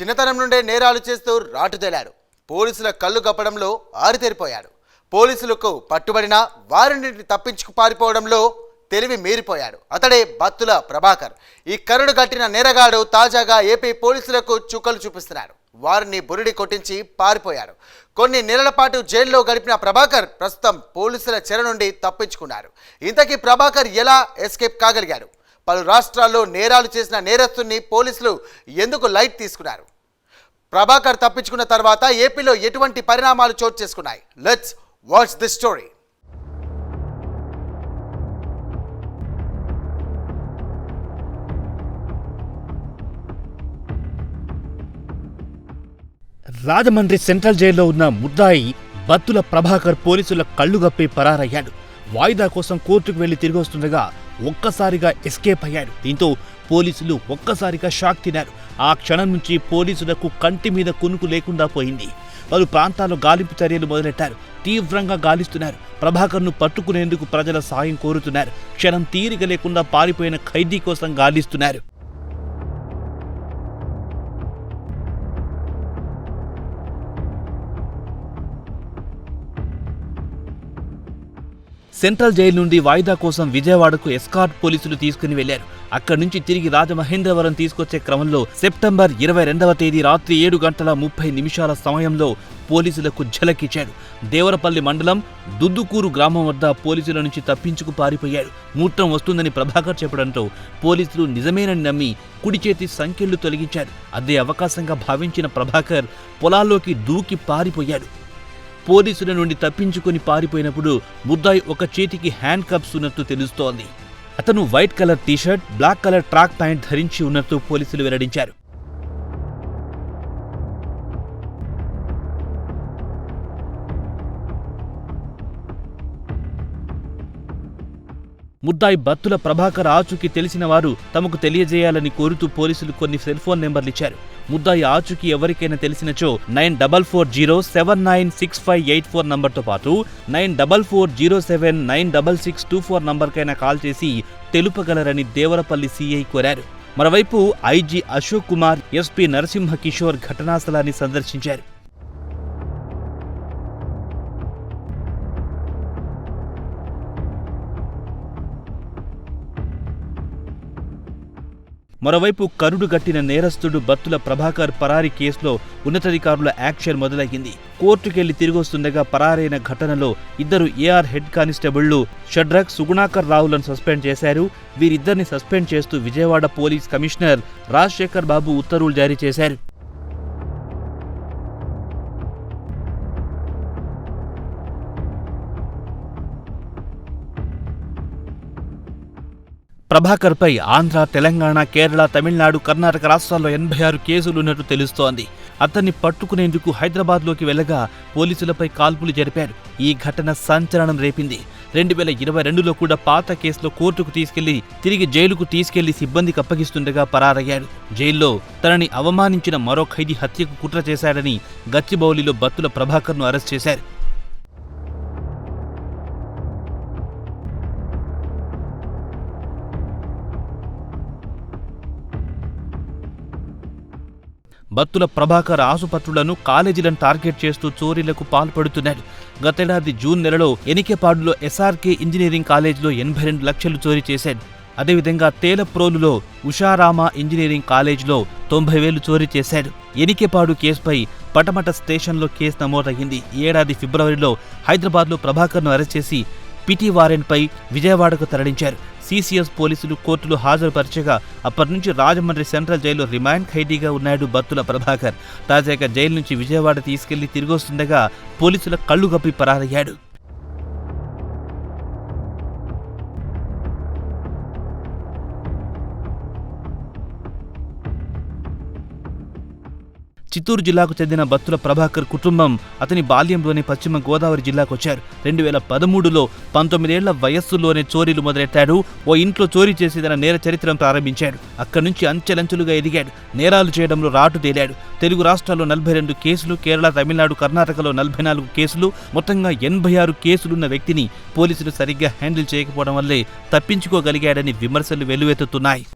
చిన్నతనం నుండే నేరాలు చేస్తూ రాటుతేలాడు పోలీసుల కళ్ళు కప్పడంలో ఆరితేరిపోయాడు పోలీసులకు పట్టుబడిన వారిని తప్పించుకు పారిపోవడంలో తెలివి మీరిపోయాడు అతడే బత్తుల ప్రభాకర్. ఈ కరుడు కట్టిన నేరగాడు తాజాగా ఏపీ పోలీసులకు చుక్కలు చూపిస్తున్నాడు వారిని బురిడి కొట్టించి పారిపోయాడు కొన్ని నెలల పాటు జైల్లో గడిపిన ప్రభాకర్ ప్రస్తుతం పోలీసుల చెర నుండి తప్పించుకున్నారు. ఇంతకీ ప్రభాకర్ ఎలా ఎస్కేప్ కాగలిగాడు పలు రాష్ట్రాల్లో నేరాలు చేసిన నేరస్తుల్ని పోలీసులు ఎందుకు లైట్ తీసుకున్నారు? ప్రభాకర్ తప్పించుకున్న తర్వాత ఏపీలో ఎటువంటి పరిణామాలు చోటు చేసుకున్నాయి? Let's watch the story Rajahmundry central జైల్లో ఉన్న ముద్దాయి బత్తుల ప్రభాకర్ పోలీసుల కళ్ళుగప్పి పరారయ్యాడు. వాయిదా కోసం కోర్టుకు వెళ్ళి తిరిగి వస్తుండగా ఒక్కసారిగా ఎస్కేప్ అయ్యాడు దీంతో పోలీసులు ఒక్కసారిగా షాక్ తినారు ఆ క్షణం నుంచి పోలీసులకు కంటి మీద కునుకు లేకుండా పోయింది. పలు ప్రాంతాల్లో గాలింపు చర్యలు మొదలెట్టారు. తీవ్రంగా గాలిస్తున్నారు. ప్రభాకర్ను పట్టుకునేందుకు ప్రజల సాయం కోరుతున్నారు. క్షణం తీరిక లేకుండా పారిపోయిన ఖైదీ కోసం గాలిస్తున్నారు. సెంట్రల్ జైలు నుండి వాయిదా కోసం విజయవాడకు ఎస్కార్ట్ పోలీసులు తీసుకుని వెళ్ళారు. అక్కడి నుంచి తిరిగి రాజమహేంద్రవరం తీసుకొచ్చే క్రమంలో సెప్టెంబర్ ఇరవై రెండవ తేదీ రాత్రి ఏడు గంటల ముప్పై నిమిషాల సమయంలో పోలీసులకు ఝలకిచ్చాడు. దేవరపల్లి మండలం దుద్దుకూరు గ్రామం వద్ద పోలీసుల నుంచి తప్పించుకు పారిపోయాడు. మూత్రం వస్తుందని ప్రభాకర్ చెప్పడంతో పోలీసులు నిజమేనని నమ్మి కుడి చేతి సంఖ్యలు తొలగించారు. అదే అవకాశంగా భావించిన ప్రభాకర్ పొలాల్లోకి దూకి పారిపోయాడు. పోలీసుల నుండి తప్పించుకొని పారిపోయినప్పుడు ముద్దాయి ఒక చేతికి హ్యాండ్ కప్స్ ఉన్నట్టు తెలుస్తోంది. అతను white colour t-shirt black colour track pant ధరించి ఉన్నట్టు పోలీసులు వెల్లడించారు. ముద్దాయి బత్తుల ప్రభాకర్ ఆచూకీ తెలిసిన వారు తమకు తెలియజేయాలని కోరుతూ పోలీసులు కొన్ని సెల్ ఫోన్ నెంబర్లు ఇచ్చారు ముద్దాయి ఆచూకీ ఎవరికైనా తెలిసినచో nine double four zero seven nine six five eight four నంబర్తో పాటు nine double four zero seven nine double six two four నంబర్కైనా call చేసి తెలుపగలరని దేవరపల్లి సీఐ కోరారు. మరోవైపు ఐజీ అశోక్ కుమార్ ఎస్పీ నరసింహ కిషోర్ ఘటనాస్థలాన్ని సందర్శించారు. మరోవైపు కరుడు గట్టిన నేరస్తుడు బత్తుల ప్రభాకర్ పరారీ కేసులో ఉన్నతాధికారుల యాక్షన్ మొదలయ్యింది. కోర్టుకెళ్ళి తిరిగొస్తుండగా పరారైన ఘటనలో ఇద్దరు ఏఆర్ హెడ్ కానిస్టేబుళ్ళు షడ్రక్ సుగుణాకర్ రావులను సస్పెండ్ చేశారు. వీరిద్దరిని సస్పెండ్ చేస్తూ విజయవాడ పోలీస్ కమిషనర్ రాజశేఖర్ బాబు ఉత్తర్వులు జారీ చేశారు. ప్రభాకర్పై ఆంధ్ర తెలంగాణ కేరళ తమిళనాడు కర్ణాటక రాష్ట్రాల్లో ఎనభై ఆరు కేసులున్నట్టు తెలుస్తోంది. అతన్ని పట్టుకునేందుకు హైదరాబాద్లోకి వెళ్ళగా పోలీసులపై కాల్పులు జరిపారు. ఈ ఘటన సంచలనం రేపింది. రెండు వేల ఇరవై రెండులో కూడా పాత కేసులో కోర్టుకు తీసుకెళ్ళి తిరిగి జైలుకు తీసుకెళ్ళి సిబ్బందికి అప్పగిస్తుండగా పరారయ్యాడు. జైల్లో తనని అవమానించిన మరో ఖైదీ హత్యకు కుట్ర చేశాడని గచ్చిబౌలిలో బత్తుల ప్రభాకర్ను అరెస్ట్ చేశారు. బత్తుల ప్రభాకర్ ఆసుపత్రులను కాలేజీలను టార్గెట్ చేస్తూ చోరీలకు పాల్పడుతున్నాడు. గతేడాది జూన్ నెలలో ఎనికెపాడులో ఎస్ఆర్కే ఇంజనీరింగ్ కాలేజీలో ఎనభై రెండు లక్షలు చోరీ చేశాడు. అదేవిధంగా తేలప్రోలులో ఉషారామ ఇంజనీరింగ్ కాలేజీలో తొంభై వేలు చోరీ చేశాడు. ఎనికెపాడు కేసుపై పటమట స్టేషన్లో కేసు నమోదయ్యింది. ఏడాది ఫిబ్రవరిలో హైదరాబాద్లో ప్రభాకర్ను అరెస్ట్ చేసి పిటి వారెంట్పై విజయవాడకు తరలించారు. సీసీఎస్ పోలీసులు కోర్టులో హాజరుపరచగా అప్పటి నుంచి రాజమండ్రి సెంట్రల్ జైల్లో రిమాండ్ ఖైదీగా ఉన్నాడు బత్తుల ప్రభాకర్. తాజాగా జైలు నుంచి విజయవాడ తీసుకెళ్ళి తిరిగొస్తుండగా పోలీసుల కళ్ళు గప్పి పరారయ్యాడు. చిత్తూరు జిల్లాకు చెందిన బత్తుల ప్రభాకర్ కుటుంబం అతని బాల్యంలోనే పశ్చిమ గోదావరి జిల్లాకు వచ్చారు. రెండు వేల పదమూడులో పంతొమ్మిదేళ్ళ వయస్సులోనే చోరీలు మొదలెట్టాడు. ఓ ఇంట్లో చోరీ చేసి తన నేర చరిత్రను ప్రారంభించాడు. అక్కడి నుంచి అంచెలంచెలుగా ఎదిగాడు. నేరాలు చేయడంలో రాటు తేలాడు. తెలుగు రాష్ట్రాల్లో నలభై రెండు కేసులు కేరళ తమిళనాడు కర్ణాటకలో నలభై నాలుగు కేసులు మొత్తంగా ఎనభై ఆరు కేసులున్న వ్యక్తిని పోలీసులు సరిగ్గా హ్యాండిల్ చేయకపోవడం వల్లే తప్పించుకోగలిగాడని విమర్శలు వెల్లువెత్తుతున్నాయి.